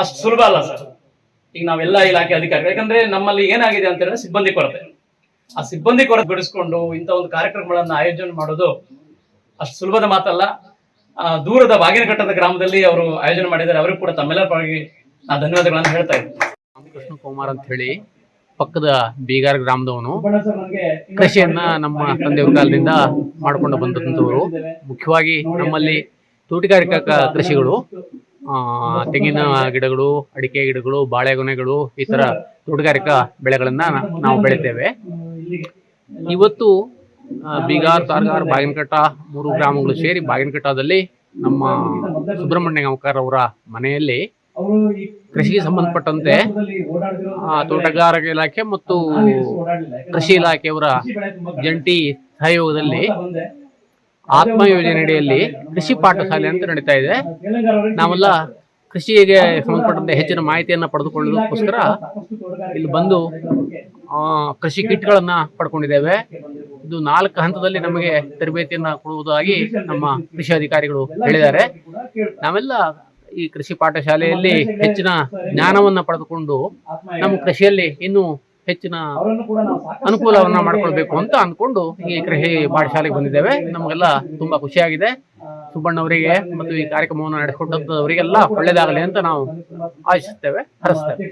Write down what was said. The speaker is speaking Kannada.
ಅಷ್ಟು ಸುಲಭ ಅಲ್ಲ ಸರ್. ಈಗ ನಾವೆಲ್ಲ ಇಲಾಖೆ ಅಧಿಕಾರಿ ಯಾಕಂದ್ರೆ ನಮ್ಮಲ್ಲಿ ಏನಾಗಿದೆ ಅಂತ ಹೇಳಿದ್ರೆ ಸಿಬ್ಬಂದಿ ಕೊರತೆ. ಆ ಸಿಬ್ಬಂದಿ ಕೊರತೆ ಬಿಡಿಸ್ಕೊಂಡು ಇಂಥ ಒಂದು ಕಾರ್ಯಕ್ರಮಗಳನ್ನ ಆಯೋಜನೆ ಮಾಡೋದು ಅಷ್ಟು ಸುಲಭದ ಮಾತಲ್ಲ. ದೂರದ ಬಾಗಿನಘಟ್ಟದ ಗ್ರಾಮದಲ್ಲಿ ಅವರು ಆಯೋಜನೆ ಮಾಡಿದ್ದಾರೆ. ಅವರಿಗೂ ಕೂಡ ತಮ್ಮೆಲ್ಲರ ಪರವಾಗಿ ನಾ ಧನ್ಯವಾದಗಳನ್ನು ಹೇಳ್ತಾ ಇದ್ದೀನಿ. ಕೃಷ್ಣ ಕುಮಾರ್ ಅಂತ ಹೇಳಿ ಪಕ್ಕದ ಬೀಗಾರ್ ಗ್ರಾಮದವನು. ಕೃಷಿಯನ್ನ ನಮ್ಮ ತಂದೆಯವ್ರ ಕಾಲದಿಂದ ಮಾಡ್ಕೊಂಡು ಬಂದಂತವರು ಮುಖ್ಯವಾಗಿ ನಮ್ಮಲ್ಲಿ ತೋಟಗಾರಿಕಾ ಕ- ಕೃಷಿಗಳು ಆ, ತೆಂಗಿನ ಗಿಡಗಳು ಅಡಿಕೆ ಗಿಡಗಳು ಬಾಳೆಗೊನೆಗಳು ಈ ತರ ತೋಟಗಾರಿಕಾ ಬೆಳೆಗಳನ್ನ ನಾವು ಬೆಳಿತೇವೆ. ಇವತ್ತು ಬೀಗಾರ್ ತಾರ್ಗಾರ್ ಬಾಗಿನಕಟ್ಟ ಮೂರು ಗ್ರಾಮಗಳು ಸೇರಿ ಬಾಗಿನಕಟ್ಟದಲ್ಲಿ ನಮ್ಮ ಸುಬ್ರಹ್ಮಣ್ಯ ಅವರ ಮನೆಯಲ್ಲಿ ಕೃಷಿಗೆ ಸಂಬಂಧಪಟ್ಟಂತೆ ತೋಟಗಾರಿಕೆ ಇಲಾಖೆ ಮತ್ತು ಕೃಷಿ ಇಲಾಖೆಯವರ ಜಂಟಿ ಸಹಯೋಗದಲ್ಲಿ ಆತ್ಮ ಯೋಜನೆ ಅಡಿಯಲ್ಲಿ ಕೃಷಿ ಪಾಠಶಾಲೆ ಅಂತ ನಡೀತಾ ಇದೆ. ನಾವೆಲ್ಲ ಕೃಷಿಗೆ ಸಂಬಂಧಪಟ್ಟಂತೆ ಹೆಚ್ಚಿನ ಮಾಹಿತಿಯನ್ನ ಪಡೆದುಕೊಳ್ಳೋದಕ್ಕೋಸ್ಕರ ಇಲ್ಲಿ ಬಂದು ಕೃಷಿ ಕಿಟ್ಗಳನ್ನ ಪಡ್ಕೊಂಡಿದ್ದೇವೆ. ಇದು ನಾಲ್ಕು ಹಂತದಲ್ಲಿ ನಮಗೆ ತರಬೇತಿಯನ್ನ ಕೊಡುವುದಾಗಿ ನಮ್ಮ ಕೃಷಿ ಅಧಿಕಾರಿಗಳು ಹೇಳಿದ್ದಾರೆ. ನಾವೆಲ್ಲ ಈ ಕೃಷಿ ಪಾಠಶಾಲೆಯಲ್ಲಿ ಹೆಚ್ಚಿನ ಜ್ಞಾನವನ್ನ ಪಡೆದುಕೊಂಡು ನಮ್ಮ ಕೃಷಿಯಲ್ಲಿ ಇನ್ನೂ ಹೆಚ್ಚಿನ ಅನುಕೂಲವನ್ನ ಮಾಡ್ಕೊಳ್ಬೇಕು ಅಂತ ಅಂದ್ಕೊಂಡು ಈ ಕೃಷಿ ಪಾಠಶಾಲೆಗೆ ಬಂದಿದ್ದೇವೆ. ನಮಗೆಲ್ಲ ತುಂಬಾ ಖುಷಿಯಾಗಿದೆ. ಸುಬ್ಬಣ್ಣವರಿಗೆ ಮತ್ತು ಈ ಕಾರ್ಯಕ್ರಮವನ್ನು ನಡೆಸಿಕೊಂಡವರಿಗೆಲ್ಲ ಒಳ್ಳೇದಾಗಲಿ ಅಂತ ನಾವು ಆಶಿಸ್ತೇವೆ ಹರಿಸ್ತೇವೆ.